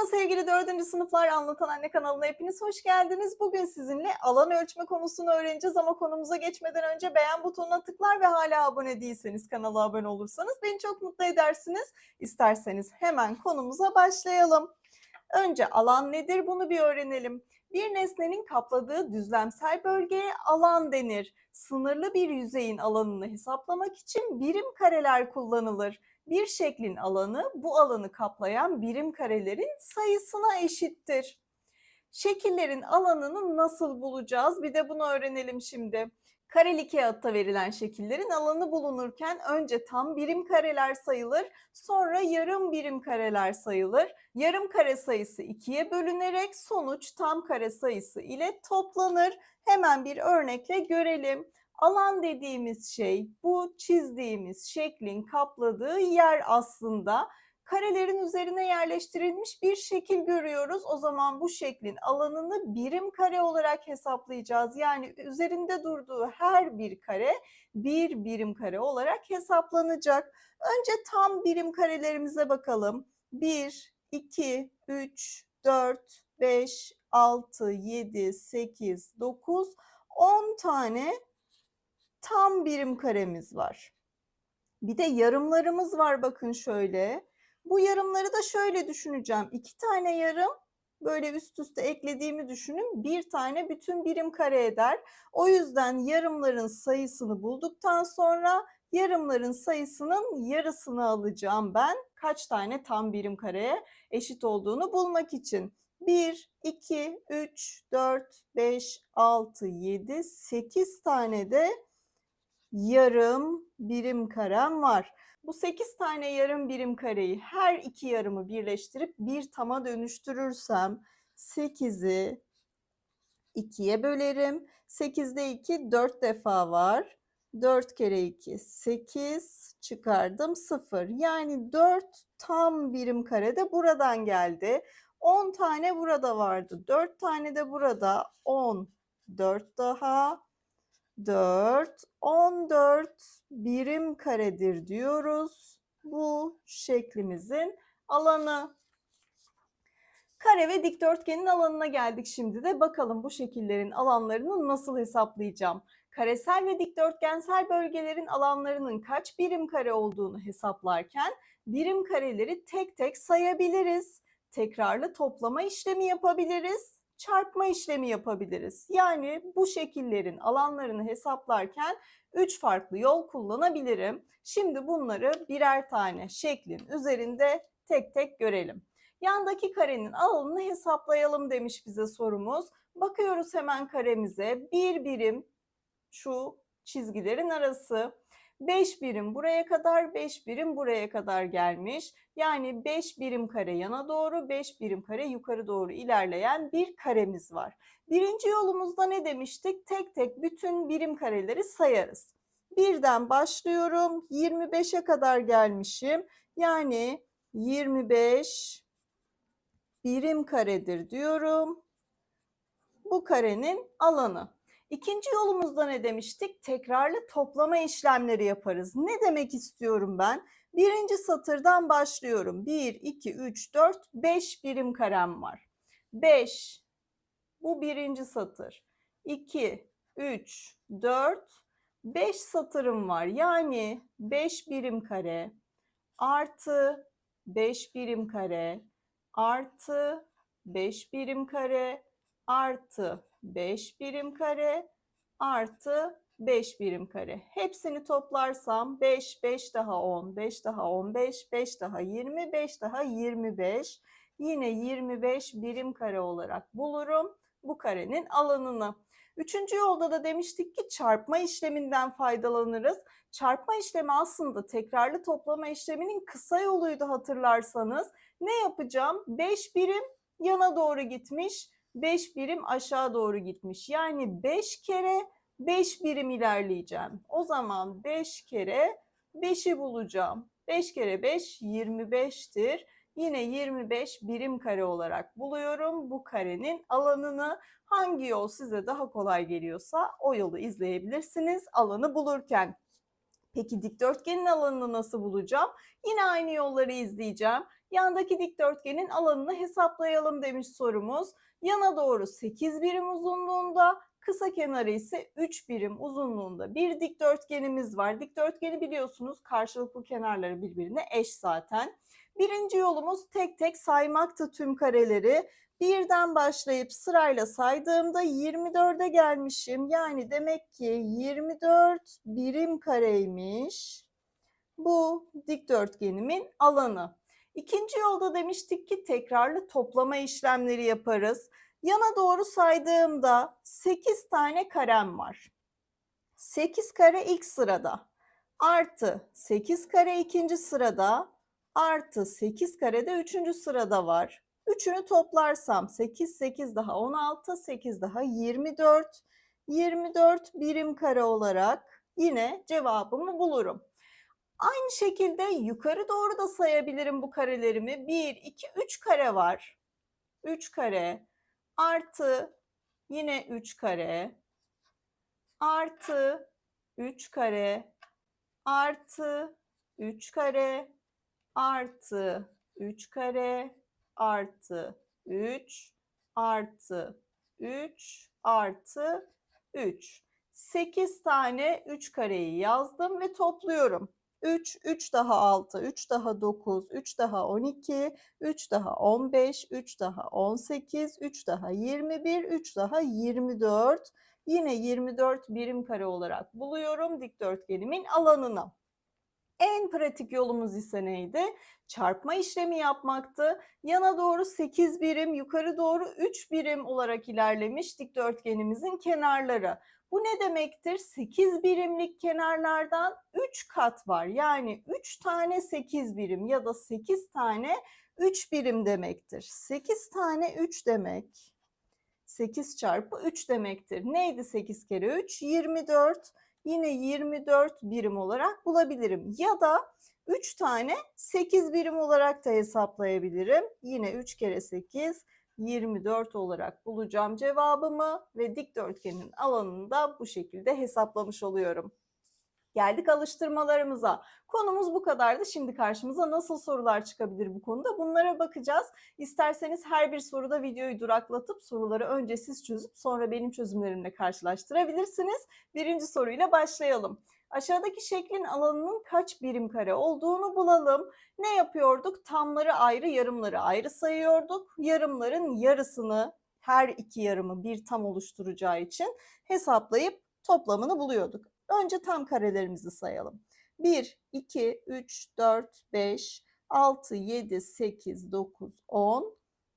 Merhaba sevgili dördüncü sınıflar Anlatan Anne kanalına hepiniz hoş geldiniz. Bugün sizinle alan ölçme konusunu öğreneceğiz ama konumuza geçmeden önce beğen butonuna tıklar ve hala abone değilseniz kanala abone olursanız beni çok mutlu edersiniz. İsterseniz hemen konumuza başlayalım. Önce alan nedir bunu bir öğrenelim. Bir nesnenin kapladığı düzlemsel bölgeye alan denir. Sınırlı bir yüzeyin alanını hesaplamak için birim kareler kullanılır bir şeklin alanı bu alanı kaplayan birim karelerin sayısına eşittir. Şekillerin alanını nasıl bulacağız? Bir de bunu öğrenelim şimdi. Kareli kağıtta verilen şekillerin alanı bulunurken önce tam birim kareler sayılır, sonra yarım birim kareler sayılır. Yarım kare sayısı ikiye bölünerek sonuç tam kare sayısı ile toplanır. Hemen bir örnekle görelim. Alan dediğimiz şey bu çizdiğimiz şeklin kapladığı yer aslında. Karelerin üzerine yerleştirilmiş bir şekil görüyoruz. O zaman bu şeklin alanını birim kare olarak hesaplayacağız. Yani üzerinde durduğu her bir kare bir birim kare olarak hesaplanacak. Önce tam birim karelerimize bakalım. 1, 2, 3, 4, 5, 6, 7, 8, 9, 10 tane tam birim karemiz var. Bir de yarımlarımız var bakın şöyle. Bu yarımları da şöyle düşüneceğim. İki tane yarım böyle üst üste eklediğimi düşünün. Bir tane bütün birim kare eder. O yüzden yarımların sayısını bulduktan sonra yarımların sayısının yarısını alacağım ben. Kaç tane tam birim kareye eşit olduğunu bulmak için. 1, 2, 3, 4, 5, 6, 7, 8 tane de yarım birim karem var. Bu 8 tane yarım birim kareyi her iki yarımı birleştirip bir tama dönüştürürsem 8'i 2'ye bölerim. 8'de 2 4 defa var. 4 kere 2 8 çıkardım 0. Yani 4 tam birim kare de buradan geldi. 10 tane burada vardı. 4 tane de burada. 10 4 daha 4, 14 birim karedir diyoruz. Bu şeklimizin alanı. Kare ve dikdörtgenin alanına geldik şimdi de. Bakalım bu şekillerin alanlarını nasıl hesaplayacağım? Karesel ve dikdörtgensel bölgelerin alanlarının kaç birim kare olduğunu hesaplarken birim kareleri tek tek sayabiliriz. Tekrarlı toplama işlemi yapabiliriz çarpma işlemi yapabiliriz. Yani bu şekillerin alanlarını hesaplarken 3 farklı yol kullanabilirim. Şimdi bunları birer tane şeklin üzerinde tek tek görelim. Yandaki karenin alanını hesaplayalım demiş bize sorumuz. Bakıyoruz hemen karemize. Bir birim şu çizgilerin arası. 5 birim buraya kadar, 5 birim buraya kadar gelmiş. Yani 5 birim kare yana doğru, 5 birim kare yukarı doğru ilerleyen bir karemiz var. Birinci yolumuzda ne demiştik? Tek tek bütün birim kareleri sayarız. Birden başlıyorum. 25'e kadar gelmişim. Yani 25 birim karedir diyorum. Bu karenin alanı. İkinci yolumuzda ne demiştik? Tekrarlı toplama işlemleri yaparız. Ne demek istiyorum ben? Birinci satırdan başlıyorum. 1, 2, 3, 4, 5 birim karem var. 5, bu birinci satır. 2, 3, 4, 5 satırım var. Yani 5 birim kare artı 5 birim kare artı 5 birim kare artı 5 birim kare artı 5 birim kare. Hepsini toplarsam 5, 5 daha 10, 5 daha 15, 5 daha 20, 5 daha 25. Yine 25 birim kare olarak bulurum bu karenin alanını. Üçüncü yolda da demiştik ki çarpma işleminden faydalanırız. Çarpma işlemi aslında tekrarlı toplama işleminin kısa yoluydu hatırlarsanız. Ne yapacağım? 5 birim yana doğru gitmiş. 5 birim aşağı doğru gitmiş. Yani 5 kere 5 birim ilerleyeceğim. O zaman 5 kere 5'i bulacağım. 5 kere 5 25'tir. Yine 25 birim kare olarak buluyorum. Bu karenin alanını hangi yol size daha kolay geliyorsa o yolu izleyebilirsiniz alanı bulurken. Peki dikdörtgenin alanını nasıl bulacağım? Yine aynı yolları izleyeceğim. Yandaki dikdörtgenin alanını hesaplayalım demiş sorumuz. Yana doğru 8 birim uzunluğunda, kısa kenarı ise 3 birim uzunluğunda bir dikdörtgenimiz var. Dikdörtgeni biliyorsunuz karşılıklı kenarları birbirine eş zaten. Birinci yolumuz tek tek saymaktı tüm kareleri. Birden başlayıp sırayla saydığımda 24'e gelmişim. Yani demek ki 24 birim kareymiş. Bu dikdörtgenimin alanı. İkinci yolda demiştik ki tekrarlı toplama işlemleri yaparız. Yana doğru saydığımda 8 tane karem var. 8 kare ilk sırada. Artı 8 kare ikinci sırada. Artı 8 kare de üçüncü sırada var. Üçünü toplarsam 8, 8 daha 16, 8 daha 24. 24 birim kare olarak yine cevabımı bulurum. Aynı şekilde yukarı doğru da sayabilirim bu karelerimi. 1, 2, 3 kare var. 3 kare artı yine 3 kare artı 3 kare artı 3 kare artı 3 kare artı 3 artı 3 artı 3. 8 tane 3 kareyi yazdım ve topluyorum. 3, 3 daha 6, 3 daha 9, 3 daha 12, 3 daha 15, 3 daha 18, 3 daha 21, 3 daha 24. Yine 24 birim kare olarak buluyorum dikdörtgenimin alanını. En pratik yolumuz ise neydi? Çarpma işlemi yapmaktı. Yana doğru 8 birim, yukarı doğru 3 birim olarak ilerlemiş dikdörtgenimizin kenarları. Bu ne demektir? 8 birimlik kenarlardan 3 kat var. Yani 3 tane 8 birim ya da 8 tane 3 birim demektir. 8 tane 3 demek. 8 çarpı 3 demektir. Neydi 8 kere 3? 24. Yine 24 birim olarak bulabilirim. Ya da 3 tane 8 birim olarak da hesaplayabilirim. Yine 3 kere 8 24 olarak bulacağım cevabımı ve dikdörtgenin alanını da bu şekilde hesaplamış oluyorum. Geldik alıştırmalarımıza. Konumuz bu kadardı. Şimdi karşımıza nasıl sorular çıkabilir bu konuda? Bunlara bakacağız. İsterseniz her bir soruda videoyu duraklatıp soruları önce siz çözüp sonra benim çözümlerimle karşılaştırabilirsiniz. Birinci soruyla başlayalım. Aşağıdaki şeklin alanının kaç birim kare olduğunu bulalım. Ne yapıyorduk? Tamları ayrı, yarımları ayrı sayıyorduk. Yarımların yarısını, her iki yarımı bir tam oluşturacağı için hesaplayıp toplamını buluyorduk. Önce tam karelerimizi sayalım. 1, 2, 3, 4, 5, 6, 7, 8, 9, 10,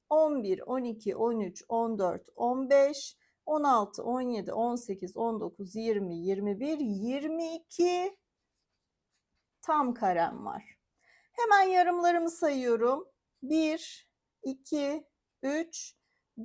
11, 12, 13, 14, 15, 16, 17, 18, 19, 20, 21, 22 tam karem var. Hemen yarımlarımı sayıyorum. 1, 2, 3,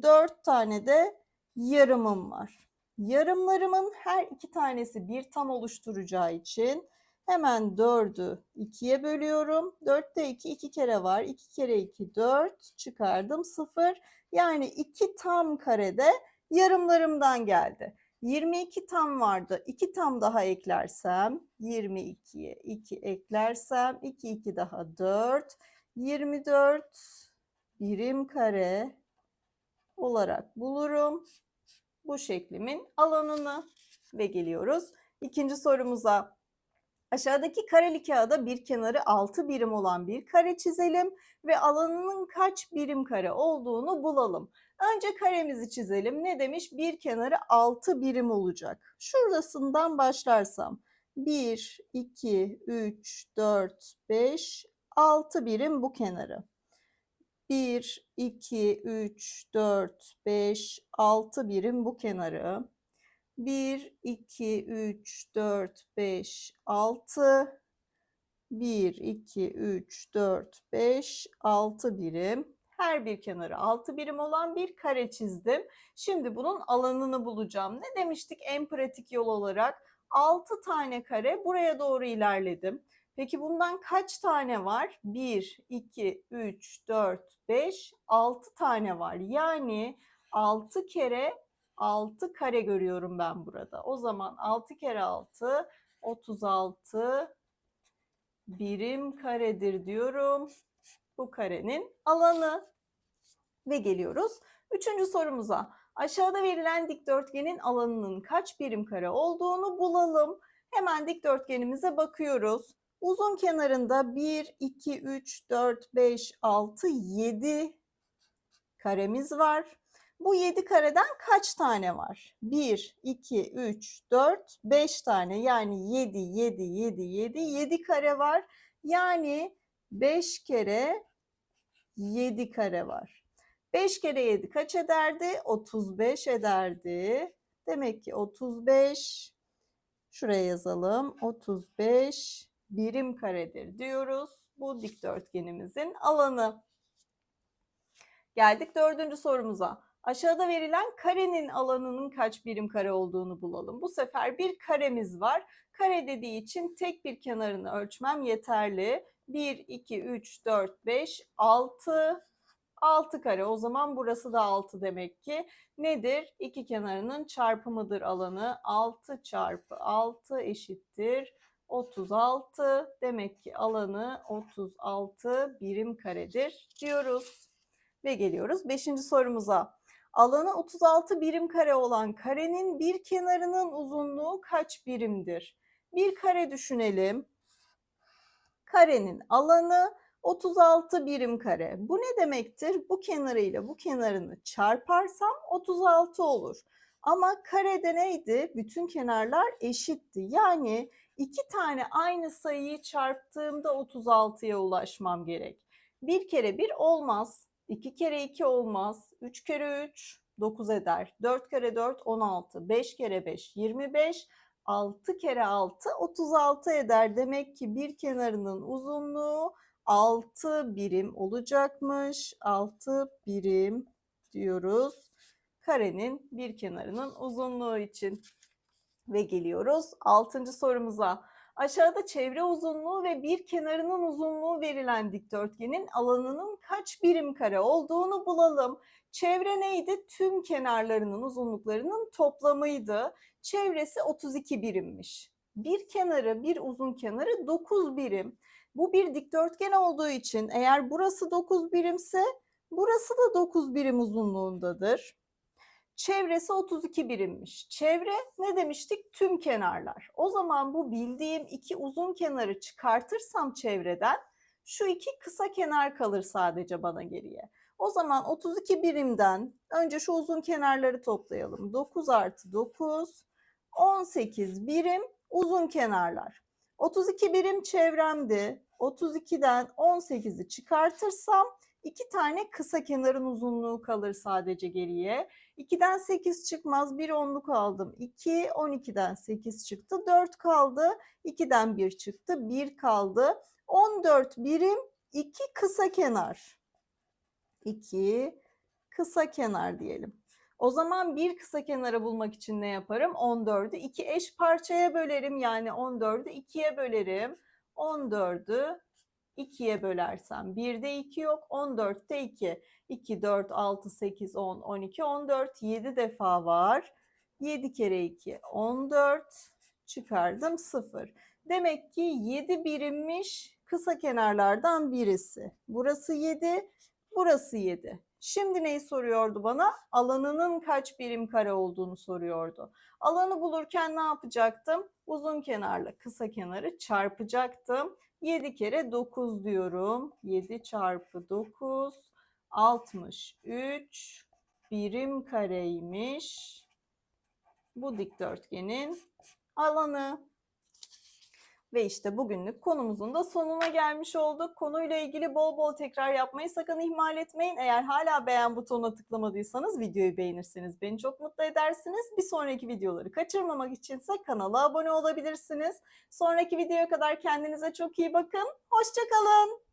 4 tane de yarımım var. Yarımlarımın her iki tanesi bir tam oluşturacağı için hemen 4'ü 2'ye bölüyorum. 4'te 2 2 kere var. 2 kere 2 4 çıkardım 0. Yani 2 tam karede yarımlarımdan geldi. 22 tam vardı. 2 tam daha eklersem 22'ye 2 eklersem 2 2 daha 4. 24 birim kare olarak bulurum. Bu şeklimin alanını ve geliyoruz ikinci sorumuza. Aşağıdaki kareli kağıda bir kenarı 6 birim olan bir kare çizelim ve alanının kaç birim kare olduğunu bulalım. Önce karemizi çizelim. Ne demiş? Bir kenarı 6 birim olacak. Şurasından başlarsam 1, 2, 3, 4, 5, 6 birim bu kenarı. 1, 2, 3, 4, 5, 6 birim bu kenarı. 1, 2, 3, 4, 5, 6. 1, 2, 3, 4, 5, 6 birim. Her bir kenarı 6 birim olan bir kare çizdim. Şimdi bunun alanını bulacağım. Ne demiştik en pratik yol olarak? 6 tane kare buraya doğru ilerledim. Peki bundan kaç tane var? 1, 2, 3, 4, 5, 6 tane var. Yani 6 kere 6 kare görüyorum ben burada. O zaman 6 kere 6 36 birim karedir diyorum. bu karenin alanı. Ve geliyoruz üçüncü sorumuza. Aşağıda verilen dikdörtgenin alanının kaç birim kare olduğunu bulalım. Hemen dikdörtgenimize bakıyoruz. Uzun kenarında 1, 2, 3, 4, 5, 6, 7 karemiz var. Bu 7 kareden kaç tane var? 1, 2, 3, 4, 5 tane. Yani 7, 7, 7, 7, 7 kare var. Yani 5 kere 7 kare var. 5 kere 7 kaç ederdi? 35 ederdi. Demek ki 35 şuraya yazalım. 35 birim karedir diyoruz. Bu dikdörtgenimizin alanı. Geldik dördüncü sorumuza. Aşağıda verilen karenin alanının kaç birim kare olduğunu bulalım. Bu sefer bir karemiz var. Kare dediği için tek bir kenarını ölçmem yeterli. 1, 2, 3, 4, 5, 6, 6 kare. O zaman burası da 6 demek ki. Nedir? İki kenarının çarpımıdır alanı. 6 çarpı 6 eşittir 36. Demek ki alanı 36 birim karedir diyoruz. Ve geliyoruz 5. sorumuza. Alanı 36 birim kare olan karenin bir kenarının uzunluğu kaç birimdir? Bir kare düşünelim. Karenin alanı 36 birim kare. Bu ne demektir? Bu kenarıyla bu kenarını çarparsam 36 olur. Ama karede neydi? Bütün kenarlar eşitti. Yani iki tane aynı sayıyı çarptığımda 36'ya ulaşmam gerek. Bir kere bir olmaz. 2 kere 2 olmaz. 3 kere 3 9 eder. 4 kere 4 16. 5 kere 5 25. 6 kere 6 36 eder. Demek ki bir kenarının uzunluğu 6 birim olacakmış. 6 birim diyoruz. Karenin bir kenarının uzunluğu için. Ve geliyoruz 6. sorumuza. Aşağıda çevre uzunluğu ve bir kenarının uzunluğu verilen dikdörtgenin alanının kaç birim kare olduğunu bulalım. Çevre neydi? Tüm kenarlarının uzunluklarının toplamıydı. Çevresi 32 birimmiş. Bir kenarı, bir uzun kenarı 9 birim. Bu bir dikdörtgen olduğu için eğer burası 9 birimse burası da 9 birim uzunluğundadır. Çevresi 32 birimmiş. Çevre ne demiştik? Tüm kenarlar. O zaman bu bildiğim iki uzun kenarı çıkartırsam çevreden şu iki kısa kenar kalır sadece bana geriye. O zaman 32 birimden önce şu uzun kenarları toplayalım. 9 artı 9, 18 birim uzun kenarlar. 32 birim çevremdi. 32'den 18'i çıkartırsam iki tane kısa kenarın uzunluğu kalır sadece geriye. 2'den 8 çıkmaz. Bir onluk aldım. 2, 12'den 8 çıktı. 4 kaldı. 2'den 1 çıktı. 1 kaldı. 14 birim 2 kısa kenar. 2 kısa kenar diyelim. O zaman bir kısa kenarı bulmak için ne yaparım? 14'ü 2 eş parçaya bölerim. Yani 14'ü 2'ye bölerim. 14'ü 2'ye bölersem 1'de 2 yok, 14'te 2. 2, 4, 6, 8, 10, 12, 14, 7 defa var. 7 kere 2, 14. Çıkardım 0. Demek ki 7 birimmiş kısa kenarlardan birisi. Burası 7, burası 7. Şimdi neyi soruyordu bana? Alanının kaç birim kare olduğunu soruyordu. Alanı bulurken ne yapacaktım? Uzun kenarla kısa kenarı çarpacaktım. 7 kere 9 diyorum. 7 çarpı 9 63 birim kareymiş. Bu dikdörtgenin alanı. Ve işte bugünlük konumuzun da sonuna gelmiş olduk. Konuyla ilgili bol bol tekrar yapmayı sakın ihmal etmeyin. Eğer hala beğen butonuna tıklamadıysanız videoyu beğenirseniz beni çok mutlu edersiniz. Bir sonraki videoları kaçırmamak içinse kanala abone olabilirsiniz. Sonraki videoya kadar kendinize çok iyi bakın. Hoşçakalın.